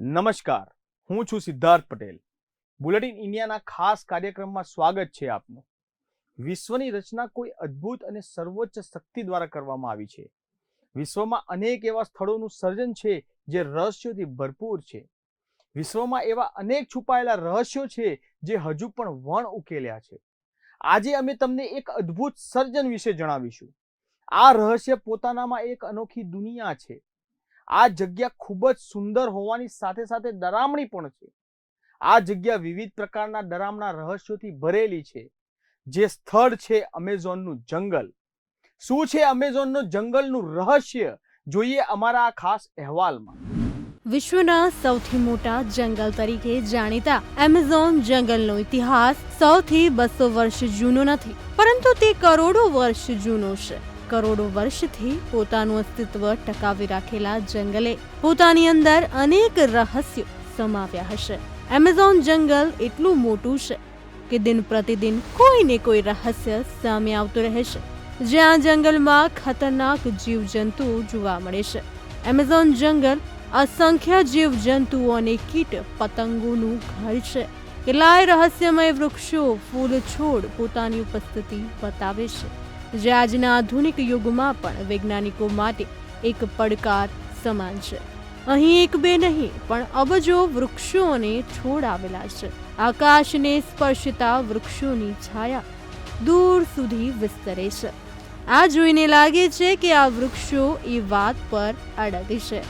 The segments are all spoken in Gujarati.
નમસ્કાર, હું છું સિદ્ધાર્થ પટેલ. બુલેટિન ઇન્ડિયાના ખાસ કાર્યક્રમમાં સ્વાગત છે આપનું. વિશ્વની રચના કોઈ અદ્ભુત અને સર્વોચ્ચ શક્તિ દ્વારા કરવામાં આવી છે. વિશ્વમાં અનેક એવા સ્થળોનું સર્જન છે જે રહસ્યોથી ભરપૂર છે. વિશ્વમાં એવા અનેક છુપાયેલા રહસ્યો છે જે હજુ પણ વણ ઉકેલ્યા છે. આજે અમે તમને એક અદ્ભુત સર્જન વિશે જણાવીશું. આ રહસ્ય પોતાનામાં એક અનોખી દુનિયા છે. આ જગ્યા ખૂબ જ સુંદર હોવાની સાથે સાથે ડરામણી પણ છે. આ જગ્યા વિવિધ પ્રકારના ડરામણા રહસ્યોથી ભરેલી છે. જે સ્થળ છે અમેઝોનનું જંગલ. શું છે અમેઝોનનું જંગલનું રહસ્ય? જોઈએ અમારા આ ખાસ અહેવાલમાં. વિશ્વના સૌથી મોટા જંગલ તરીકે જાણીતા એમેઝોન જંગલનો ઇતિહાસ સૌથી બસો વર્ષ જૂનો નથી, પરંતુ તે કરોડો વર્ષ જૂનો છે. કરોડો વર્ષથી પોતાનું અસ્તિત્વ ટકાવી રાખેલા જંગલે પોતાની અંદર અનેક રહસ્યો સમાવ્યા હશે. એમેઝોન જંગલ એટલું મોટું છે કે દિન પ્રતિદિન કોઈ ને કોઈ રહસ્ય સામે આવતું રહે છે જ્યાં જંગલમાં ખતરનાક જીવજંતુઓ જોવા મળે છે. એમેઝોન જંગલ અસંખ્ય જીવજંતુઓ અને કીટ, પતંગોનું ઘર છે. કેટલાય રહસ્યમય વૃક્ષો, ફૂલ છોડ પોતાની ઉપસ્થિતિ બતાવે છે. જે આજના આધુનિક યુગમાં પણ વૈજ્ઞાનિકો માટે એક પડકાર સમાન છે. અહીં એક બે નહીં, પણ અબજો વૃક્ષો અને છોડ આવેલા છે. આકાશને સ્પર્શતા વૃક્ષોની છાયા દૂર સુધી વિસ્તરે છે. આ જોઈને લાગે છે કે આ વૃક્ષો એ વાત પર અડગ છે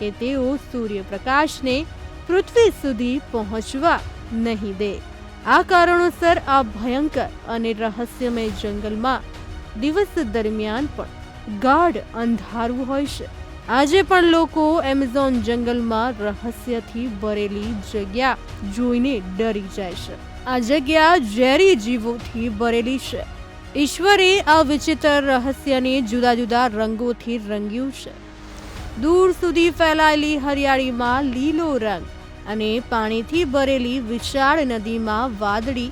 કે તેઓ સૂર્યપ્રકાશને પૃથ્વી સુધી પહોંચવા નહીં દે. આ કારણોસર આ ભયંકર અને રહસ્યમય જંગલમાં દિવસ દરમિયાન પણ ગાઢ અંધારું હોય છે. આજે પણ લોકો એમેઝોન જંગલમાં રહસ્યથી ભરેલી જગ્યા જોઈને ડરી જાય છે. આ જગ્યા ઝેરી જીવોથી ભરેલી છે. ઈશ્વરે આ વિચિત્ર રહસ્યને જુદા જુદા રંગોથી રંગ્યું છે. દૂર સુધી ફેલાયેલી હરિયાળીમાં લીલો રંગ અને પાણીથી ભરેલી વિશાળ નદીમાં વાદળી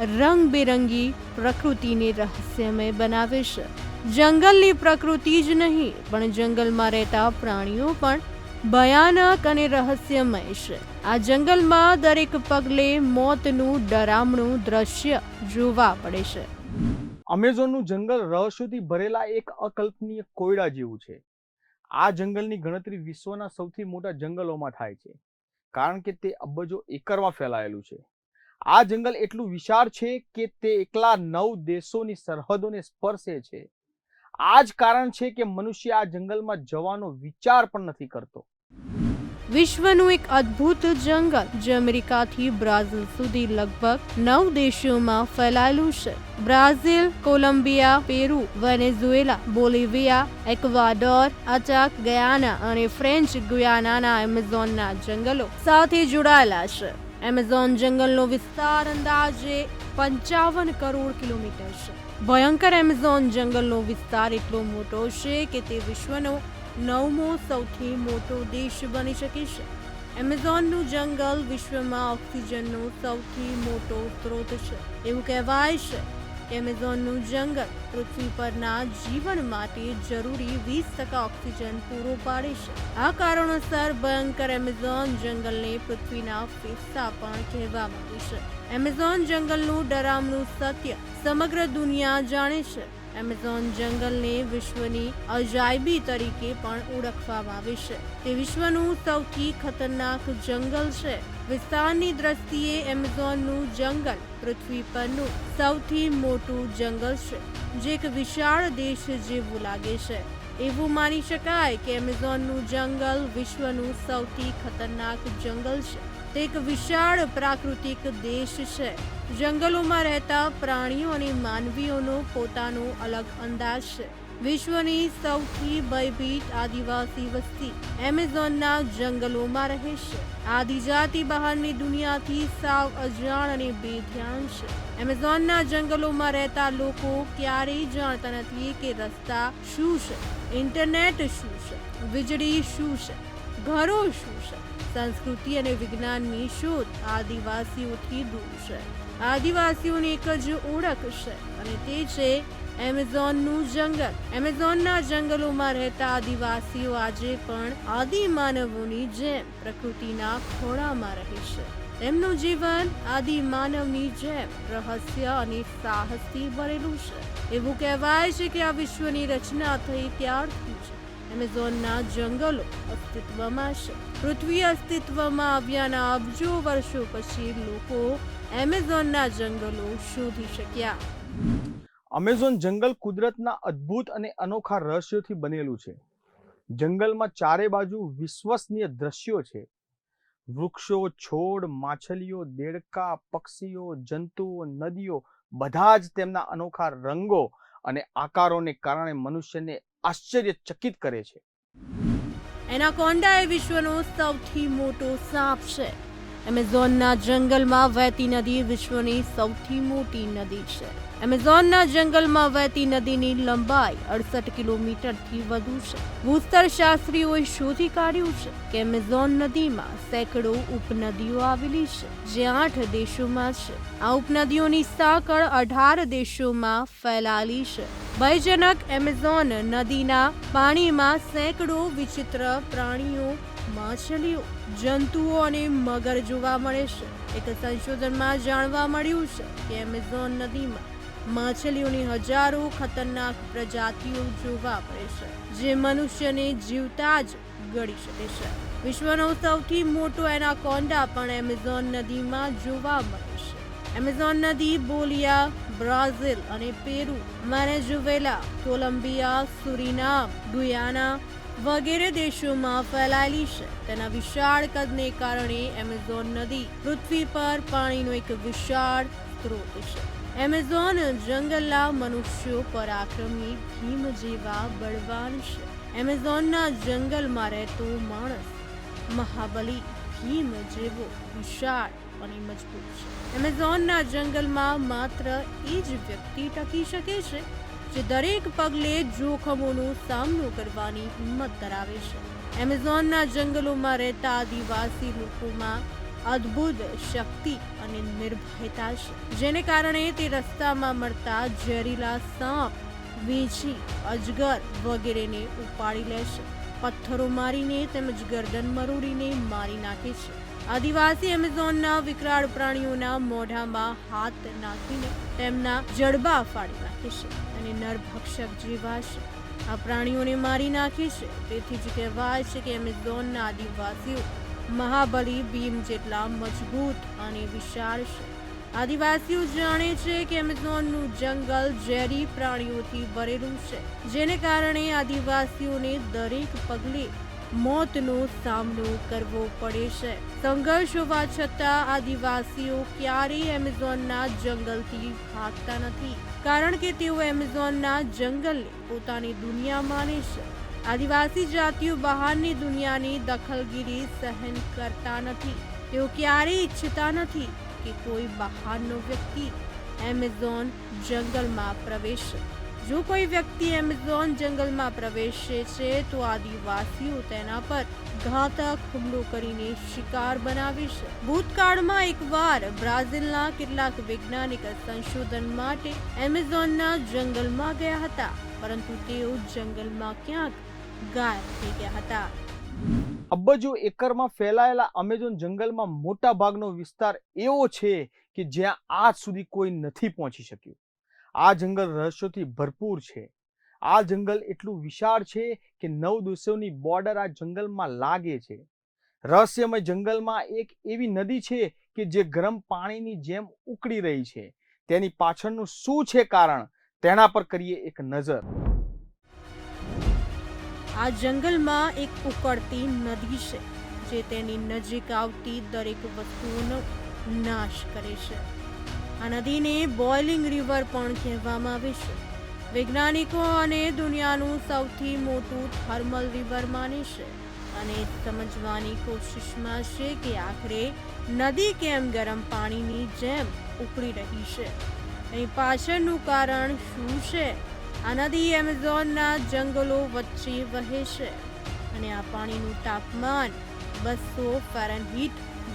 રંગબેરંગી પ્રકૃતિને રહસ્યમય બનાવે છે. જંગલની પ્રકૃતિ જ નહીં, પણ જંગલમાં રહેતા પ્રાણીઓ પણ ભયાનક અને રહસ્યમય છે. આ જંગલમાં દરેક પગલે મોતનું ડરામણું દ્રશ્ય જોવા પડે છે. અમેઝોનનું જંગલ રહસ્યોથી ભરેલા એક અકલ્પનીય કોયડા જેવું છે. આ જંગલની ગણતરી વિશ્વના સૌથી મોટા જંગલોમાં થાય છે, કારણ કે તે અબજો એકરમાં ફેલાયેલું છે. આ જંગલ એટલું વિશાળ છે કે તે એકલા નવ દેશોની સરહદોને સ્પર્શે છે. આ જ કારણ છે કે મનુષ્ય આ જંગલમાં જવાનો વિચાર પણ નથી કરતો. વિશ્વનું એક અદ્ભુત જંગલ જે અમેરિકાથી બ્રાઝિલ સુધી લગભગ નવ દેશોમાં ફેલાયેલું છે. Brazil, Colombia, Peru, Venezuela, Bolivia, Ecuador, અચાક, Guyana અને ફ્રેન્ચ ગુયાનાના એમેઝોનના જંગલો સાથે જોડાયેલા છે. એમેઝોન જંગલનો વિસ્તાર અંદાજે પંચાવન કરોડ કિલોમીટર છે. ભયંકર એમેઝોન જંગલનો વિસ્તાર એટલો મોટો છે કે તે વિશ્વનો નવમો સૌથી મોટો દેશ બની શકે છે. એમેઝોનનું જંગલ વિશ્વમાં ઓક્સિજનનો સૌથી મોટો સ્ત્રોત છે. એવું કહેવાય છે એમેઝોનનું જંગલ પૃથ્વી પરના જીવન માટે જરૂરી વીસ ટકા ઓક્સિજન પૂરો પાડે છે. આ કારણોસર ભયંકર એમેઝોન જંગલને પૃથ્વીના ફેફસા પણ કહેવામાં આવે છે. એમેઝોન જંગલનું ડરામણું સત્ય સમગ્ર દુનિયા જાણે છે. એમેઝોન જંગલને વિશ્વની અજાયબી તરીકે પણ ઓળખવામાં આવે છે. તે વિશ્વનું સૌથી ખતરનાક જંગલ છે. વિસ્તારની દ્રષ્ટિએ એમેઝોનનું જંગલ પૃથ્વી પરનું સૌથી મોટું જંગલ છે, જે એક વિશાળ દેશ જેવું લાગે છે. એવું માની શકાય કે એમેઝોનનું જંગલ વિશ્વનું સૌથી ખતરનાક જંગલ છે. તે એક વિશાળ પ્રાકૃતિક દેશ છે. જંગલોમાં રહેતા પ્રાણીઓ અને માનવીઓનો પોતાનો અલગ અંદાજ છે. વિશ્વની સૌથી ભયભીત આદિવાસી વસ્તી એમેઝોનના જંગલોમાં રહે છે. આદિજાતિ બહારની દુનિયાથી સાવ અજાણ અને બેધ્યાન છે. એમેઝોનના જંગલોમાં રહેતા લોકો ક્યારેય જાણતા નથી કે રસ્તા શું છે, ઇન્ટરનેટ શું છે, વીજળી શું છે, ઘરો શું છે સંસ્કૃતિ અને વિજ્ઞાનની શોધ આદિવાસીઓથી દૂર છે. આદિવાસીઓની એક જ ઓળખ છે અને તે છે એમેઝોનનું જંગલ. એમેઝોનના જંગલોમાં રહેતા આદિવાસીઓ આજે પણ આદિ માનવોની જેમ પ્રકૃતિના ખોળામાં રહે છે. તેમનું જીવન આદિ માનવની જેમ રહસ્ય અને સાહસથી ભરેલું છે. એવું કહેવાય છે કે આ વિશ્વની રચના થઈ ત્યારથી છે એમેઝોનના જંગલો અસ્તિત્વમાં છે. પૃથ્વી અસ્તિત્વમાં આવ્યાના અબજો વર્ષો પછી લોકો એમેઝોનના જંગલો શોધી શક્યા. અમેઝોન જંગલ કુદરતના અદ્ભુત અને અનોખા રહસ્યોથી બનેલું છે. જંગલમાં ચારે બાજુ વિશ્વસનીય દ્રશ્યો છે. વૃક્ષો, છોડ, માછલીઓ, દેડકા, પક્ષીઓ, જંતુઓ, નદીઓ, બધા જ તેમના અનોખા રંગો અને આકારોને કારણે મનુષ્યને આશ્ચર્યચકિત કરે છે. એનાકોન્ડા એ વિશ્વનો સૌથી મોટો સાપ છે. એમેઝોનના જંગલમાં વહેતી નદી વિશ્વની સૌથી મોટી નદી છે. એમેઝોનના જંગલમાં વહેતી નદીની લંબાઈ અડસઠ કિલોમીટરથી વધુ છે. ભૂસ્તરશાસ્ત્રીઓએ શોધી કાઢ્યું છે કે એમેઝોન નદીમાં સેંકડો ઉપનદીઓ આવેલી છે, જે આઠ દેશોમાં છે. આ ઉપનદીઓની સાંકળ અઢાર દેશોમાં ફેલાયેલી છે. ભયજનક એમેઝોન નદીના પાણીમાં સેંકડો વિચિત્ર પ્રાણીઓ માછલીઓ, જંતુઓ અને મગર જોવા મળે છે. એક સંશોધનમાં જાણવા મળ્યું છે કે એમેઝોન નદીમાં માછલીઓની હજારો ખતરનાક પ્રજાતિઓ જોવા મળે છે, જે મનુષ્યને જીવતા જ ગળી શકે છે. વિશ્વનો સૌથી મોટો એનાકોન્ડા પણ એમેઝોન નદીમાં જોવા મળે છે. એમેઝોન નદી, બોલિયા, બ્રાઝિલ અને Peru Venezuela Colombia, Suriname Guyana વગેરે દેશોમાં ફેલાયેલી છે. તેના વિશાળ કદને કારણે એમેઝોન નદી, પૃથ્વી પર પાણીનો એક વિશાળ સ્ત્રોત છે. એમેઝોન જંગલના મનુષ્યો પર આક્રમી ભીમ જેવા બળવાન છે. એમેઝોનના જંગલમાં રહેતો માણસ મહાબલી ભીમ જેવો વિશાળ અને મજબૂત છે. એમેઝોનના જંગલમાં માત્ર એ જ વ્યક્તિ ટકી શકે છે જે દરેક પગલે જોખમોનો સામનો કરવાની હિંમત ધરાવે છે. એમેઝોનના જંગલોમાં રહેતા આદિવાસી લોકોમાં અદ્ભુત શક્તિ અને નિર્ભયતા છે. જેને કારણે તે રસ્તામાં મળતા ઝેરીલા સાપ, વીંછી, અજગર વગેરેને ઉપાડી લે છે. પથ્થરો મારીને તેમજ ગરદન મરોડીને મારી નાખે છે. આદિવાસી એમેઝોનના વિકરાળ પ્રાણીઓના મોઢામાં હાથ નાખીને તેમના જડબા ફાડી નાખે છે અને નરભક્ષક જેવા છે. આ પ્રાણીઓને મારી નાખે છે. તેથી જ કહેવાય છે કે એમેઝોનના આદિવાસીઓ મહાબલી, ભીમ જેટલા મજબૂત અને વિશાળ છે. આદિવાસીઓ જાણે છે કે એમેઝોનનું જંગલ ઝેરી પ્રાણીઓથી ભરેલું છે, જેને કારણે આદિવાસીઓને દરેક પગલે મોતનો સામનો કરવો પડે છે. સંઘર્ષ હોવા છતાં આદિવાસીઓ ક્યારેય એમેઝોનના જંગલથી ભાગતા નથી. કારણ કે તેઓ એમેઝોનના જંગલને પોતાની દુનિયા માને છે. આદિવાસી જાતિઓ બહારની દુનિયાની દખલગીરી સહન કરતા નથી. તેઓ ક્યારેય ઈચ્છતા નથી કે કોઈ બહારનો વ્યક્તિ એમેઝોન જંગલમાં પ્રવેશે. જો કોઈ વ્યક્તિ એમેઝોન જંગલમાં પ્રવેશે છે, તો આદિવાસીઓ તેના પર ઘાતક હુમલો કરીને શિકાર બનાવી છે. ભૂતકાળમાં એકવાર બ્રાઝિલના કેટલાક વૈજ્ઞાનિક સંશોધન માટે એમેઝોનના જંગલમાં ગયા હતા, પરંતુ તેઓ જંગલમાં ક્યાંક ગાયબ થઈ ગયા હતા. અબજો એકરમાં ફેલાયેલા અમેઝોન જંગલમાં મોટા ભાગનો વિસ્તાર એવો છે કે જ્યાં આજ સુધી કોઈ નથી પહોંચી શક્યું. આ જંગલ રહસ્યોથી ભરપૂર છે. આ જંગલ એટલું વિશાળ છે કે નવ દિવસોની બોર્ડર આ જંગલમાં લાગે છે. રહસ્યમય જંગલમાં એક એવી નદી છે કે જે ગરમ પાણીની જેમ ઉકળી રહી છે. તેની પાછળનું શું છે કારણ? તેના પર કરીએ એક નજર. આ જંગલમાં એક ઉકળતી નદી છે, જે તેની નજીક આવતી દરેક વસ્તુઓનો નાશ કરે છે. આ નદીને બોઇલિંગ રિવર પણ કહેવામાં આવે છે. વૈજ્ઞાનિકો અને દુનિયાનું સૌથી મોટું થર્મલ રિવર માને છે. અને સમજવાની કોશિશમાં છે કે આખરે નદી કેમ ગરમ પાણીની જેમ ઉકળી રહી છે? અહીં પાછળનું કારણ શું છે? આ નદી એમેઝોનના જંગલો વચ્ચે વહે છે અને આ પાણીનું તાપમાન બસો ફેરનહીટ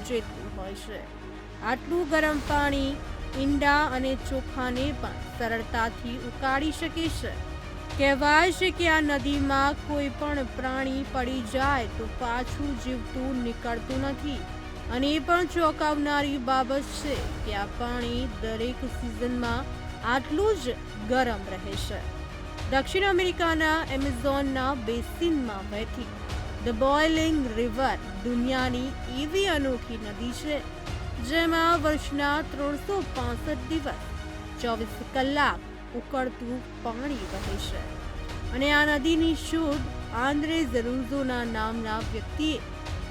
જેટલું હોય છે. આટલું ગરમ પાણી ઈંડા અને ચોખાને પણ સરળતાથી ઉકાળી શકે છે. કહેવાય છે કે આ નદીમાં કોઈ પણ પ્રાણી પડી જાય તો પાછું જીવતું નીકળતું નથી. અને એ પણ ચોંકાવનારી બાબત છે કે આ પાણી દરેક સિઝનમાં આટલું જ ગરમ રહે છે. દક્ષિણ અમેરિકાના એમેઝોનના બેસિનમાં વહેતી ધ બોઇલિંગ રિવર દુનિયાની એવી અનોખી નદી છે જેમાં વર્ષના ત્રણસો પાસઠ દિવસ, ચોવીસ કલાક ઉકળતું પાણી વહે છે. અને આ નદીની શોધ આંદ્રે ઝરૂઝોના નામના વ્યક્તિએ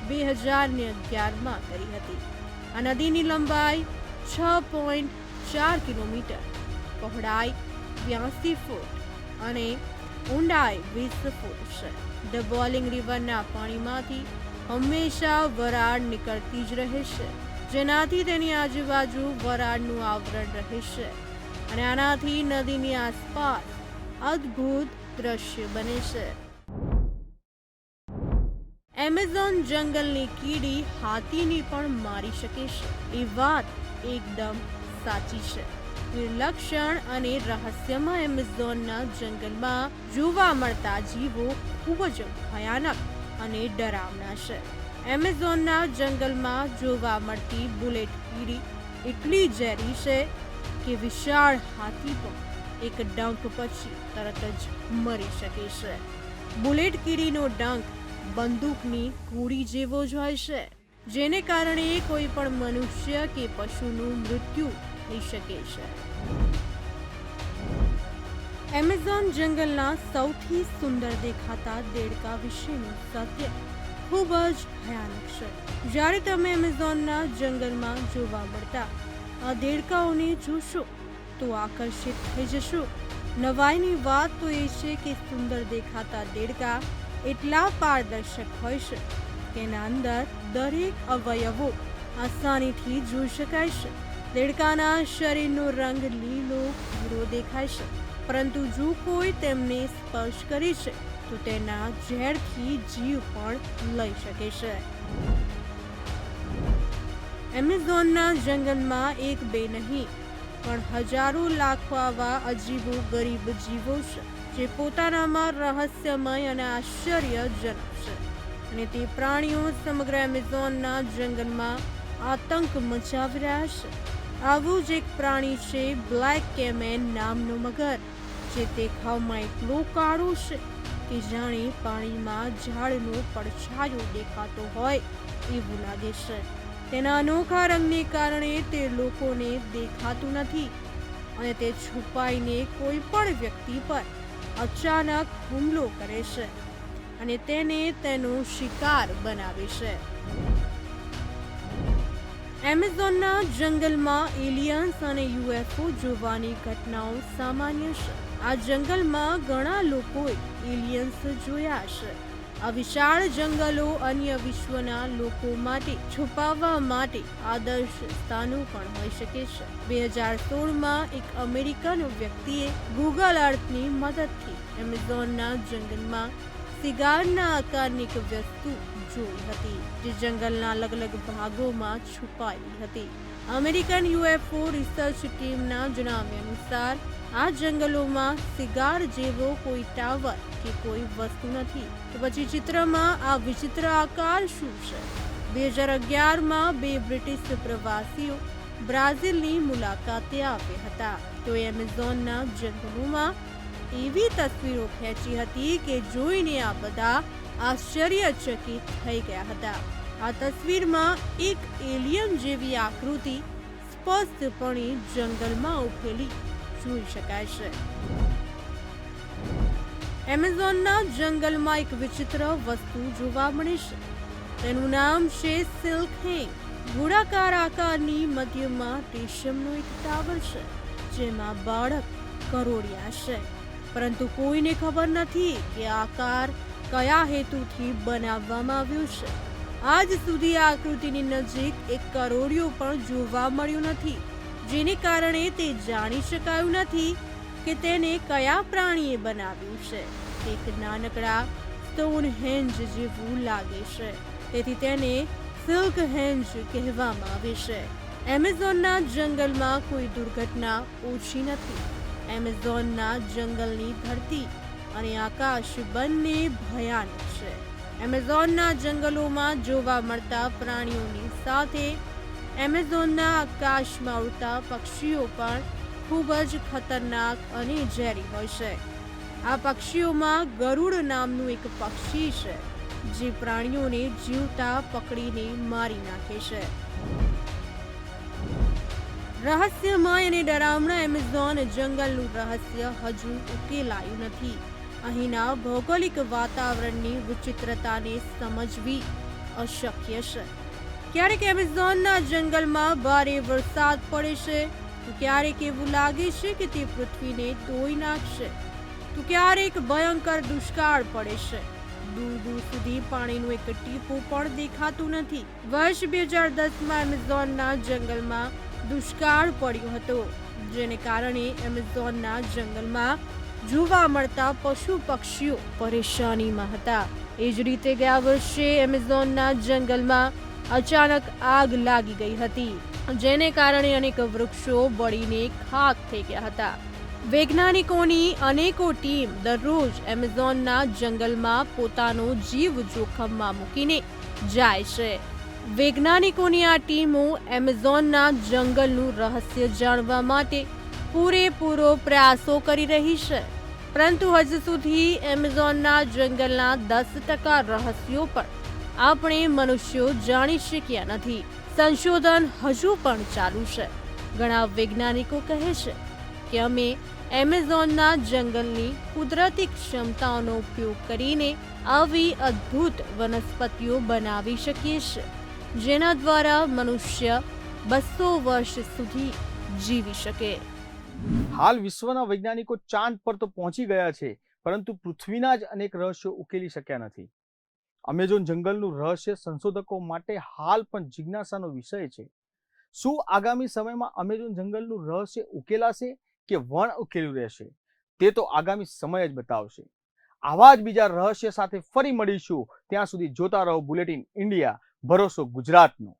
બે હજાર ને અગિયારમાં કરી હતી. આ નદીની લંબાઈ છ પોઈન્ટ ચાર કિલોમીટર, પહોળાઈ બ્યાસી ફૂટ અને ઊંડાઈ વીસ ફૂટ છે. ધ બોલિંગ રિવરના પાણીમાંથી હંમેશા વરાળ નીકળતી જ રહે છે. જેનાથી તેની આજુબાજુ વરાળનું આવરણ રહેશે અને આનાથી નદીની આસપાસ અદ્ભુત દ્રશ્ય બને છે. એમેઝોન જંગલની કીડી હાથીની પણ મારી શકે છે. એ વાત એકદમ સાચી છે. વિલક્ષણ અને રહસ્યમાં એમેઝોનના જંગલમાં જોવા મળતા જીવો ખૂબ જ ભયાનક અને ડરાવના છે. એમેઝોનના જંગલમાં જોવા મળતી બુલેટ કીડી એટલી ઝેરી છે કે વિશાળ હાથી પણ એક ડંખ પછી તરત જ મરી શકે છે. બુલેટ કીડીનો ડંખ બંદૂકની કૂડી જેવો જ હોય છે, જેને કારણે કોઈ પણ મનુષ્ય કે પશુનું મૃત્યુ થઈ શકે છે. એમેઝોન જંગલના સૌથી સુંદર દેખાતા દેડકા વિશેનું સત્ય ખૂબ જ ભયાનક છે. જ્યારે તમે એમેઝોનના જંગલમાં જોવા મળતા આ દેડકાઓને જોશો, તો આકર્ષિત થઈ જશો. નવાઈની વાત તો એ છે કે સુંદર દેખાતા દેડકા એટલા પારદર્શક હોય છે તેના અંદર દરેક અવયવો આસાનીથી જોઈ શકાય છે. દેડકાના શરીરનો રંગ લીલો, ભૂરો દેખાય છે, પરંતુ જો કોઈ તેમને સ્પર્શ કરે છે તો તેના ઝેરથી જીવ પણ લઈ શકે છે. એમેઝોનના જંગલમાં એક બે નહીં, પણ હજારો લાખો આવા અજીબો ગરીબ જીવો છે, જે પોતાનામાં રહસ્યમય અને આશ્ચર્યજનક છે. અને તે પ્રાણીઓ સમગ્ર એમેઝોનના જંગલમાં આતંક મચાવી રહ્યા છે. આવું જ એક પ્રાણી છે બ્લેક કેમેન નામનો મગર, જે દેખાવમાં એટલો કાળો છે કે જાણે પાણીમાં ઝાડનો પડછાયો દેખાતો હોય એવું લાગે છે. તેના અનોખા રંગને કારણે તે લોકોને દેખાતું નથી અને તે છુપાઈને કોઈ પણ વ્યક્તિ પર અચાનક હુમલો કરે છે અને તેને તેનો શિકાર બનાવે છે. એમેઝોનના જંગલમાં એલિયન્સ અને યુએફઓ જોવાની ઘટનાઓ સામાન્ય છે. આ જંગલમાં ઘણા લોકોએ એલિયન્સ જોયા છે આ વિશાળ જંગલો અન્ય વિશ્વના લોકો માટે, છુપાવવા માટે આદર્શ સ્થાનો પણ હોઈ શકે છે. બે હજાર સોળમાં એક અમેરિકન વ્યક્તિએ ગૂગલ અર્થની મદદથી એમેઝોનના જંગલમાં સિગારના આકારની એક વસ્તુ જોઈ હતી, જે જંગલના અલગ અલગ ભાગોમાં છુપાયેલી હતી. અમેરિકન યુએફઓ રિસર્ચ ટીમના જણાવ્યા અનુસાર, આ જંગલોમાં સિગાર જેવો કોઈ ટાવર કે કોઈ વસ્તુ નથી. તો પછી ચિત્રમાં આ વિચિત્ર આકાર શું છે? બે હજાર અગિયારમાં બે બ્રિટિશ પ્રવાસીઓ બ્રાઝિલની મુલાકાતે આવ્યા હતા. તો એમેઝોનના જંગલોમાં એવી તસવીરો ખેંચી હતી કે જોઈને આ બધા આશ્ચર્યચકિત થઈ ગયા હતા. આ તસવીરમાં એક એલિયન જેવી આકૃતિ સ્પષ્ટપણે જંગલમાં ઉભેલી જોઈ શકાય છે. એમેઝોનના જંગલમાં એક વિચિત્ર વસ્તુ જોવા મળે છે. તેનું નામ છે સિલ્ક હેંગ. ગોળાકાર આકારની મધ્યમાં રેશમનો એક ટાવર છે, જેમાં બાળક કરોડિયા છે. પરંતુ કોઈને ખબર નથી કે આકાર કયા હેતુથી બનાવવામાં આવ્યો છે. આજ સુધી આ આકૃતિની નજીક એક કરોડિયો પણ જોવા મળ્યો નથી, જેને કારણે તે જાણી શકાયું નથી કે તેને કયા પ્રાણીએ બનાવ્યું છે. એક નાનકડા સ્ટોન હેન્જ જેવું લાગે છે. તેથી તેને સિલ્ક હેન્જ કહેવામાં આવે છે. એમેઝોનના જંગલમાં કોઈ દુર્ઘટના ઓછી નથી. એમેઝોનના જંગલની ધરતી અને આકાશ બંને ભયાનક છે. એમેઝોનના જંગલોમાં જોવા મળતા પ્રાણીઓની સાથે એમેઝોનના આકાશમાં ઉડતા પક્ષીઓ પણ ખૂબ જ ખતરનાક અને ઝેરી હોય છે. આ પક્ષીઓમાં ગરુડ નામનું એક પક્ષી છે, જે પ્રાણીઓને જીવતા પકડીને મારી નાખે છે. રહસ્યમય અને ડરામણા એમેઝોન જંગલનું રહસ્ય હજુ ઉકેલાયું નથી. અહીંના ભૌગોલિક વાતાવરણની વિચિત્રતાને સમજવી અશક્ય છે. ક્યારેક એમેઝોનના જંગલમાં ભારે વરસાદ પડે છે. તો ક્યારેક એવું લાગે છે કે તે પૃથ્વીને ધોઈ નાખશે. તો ક્યારેક ભયંકર દુષ્કાળ પડે છે. દૂર દૂર સુધી પાણીનું એક ટીપું પણ દેખાતું નથી. વર્ષ બે હજાર દસમાં એમેઝોનના જંગલમાં દુષ્કાળ પડ્યો હતો. જેને કારણે એમેઝોનના જંગલમાં જોવા મળતા પશુ પક્ષીઓ પરેશાનીમાં હતા. એ જ રીતે ગયા વર્ષે એમેઝોનના જંગલમાં અચાનક આગ લાગી ગઈ હતી, જેને કારણે અનેક વૃક્ષો બળીને ખાક થઈ ગયા હતા. વૈજ્ઞાનિકોની અનેકો ટીમ દરરોજ એમેઝોનના જંગલમાં પોતાનો જીવ જોખમમાં મૂકીને જાય છે. વૈજ્ઞાનિકોની આ ટીમો એમેઝોનના જંગલનું રહસ્ય જાણવા માટે પૂરેપૂરો પ્રયાસો કરી રહી છે. પરંતુ હજુ સુધી એમેઝોનના જંગલના દસ ટકા રહસ્યો પણ આપણે મનુષ્યો જાણી શક્યા નથી. સંશોધન હજુ પણ ચાલુ છે. ઘણા વૈજ્ઞાનિકો કહે છે કે અમે એમેઝોનના જંગલની કુદરતી ક્ષમતાઓનો ઉપયોગ કરીને આવી અદ્ભુત વનસ્પતિઓ બનાવી શકીએ છીએ, જેના દ્વારા મનુષ્ય બસો વર્ષ સુધી જીવી શકે. હાલ વિશ્વના વૈજ્ઞાનિકો ચાંદ પર તો પહોંચી ગયા છે, પરંતુ પૃથ્વીના જ અનેક રહસ્યો ઉકેલી શક્યા નથી. અમેઝોન જંગલનું રહસ્ય સંશોધકો માટે હાલ પણ જિજ્ઞાસાનો વિષય છે. શું આગામી સમયમાં અમેઝોન જંગલનું રહસ્ય ઉકેલાશે કે વણ ઉકેલ્યું રહેશે? તે તો આગામી સમય જ બતાવશે. આવા જ બીજા રહસ્ય સાથે ફરી મળીશું. ત્યાં સુધી જોતા રહો બુલેટિન ઇન્ડિયા ભરોસો ગુજરાતનો.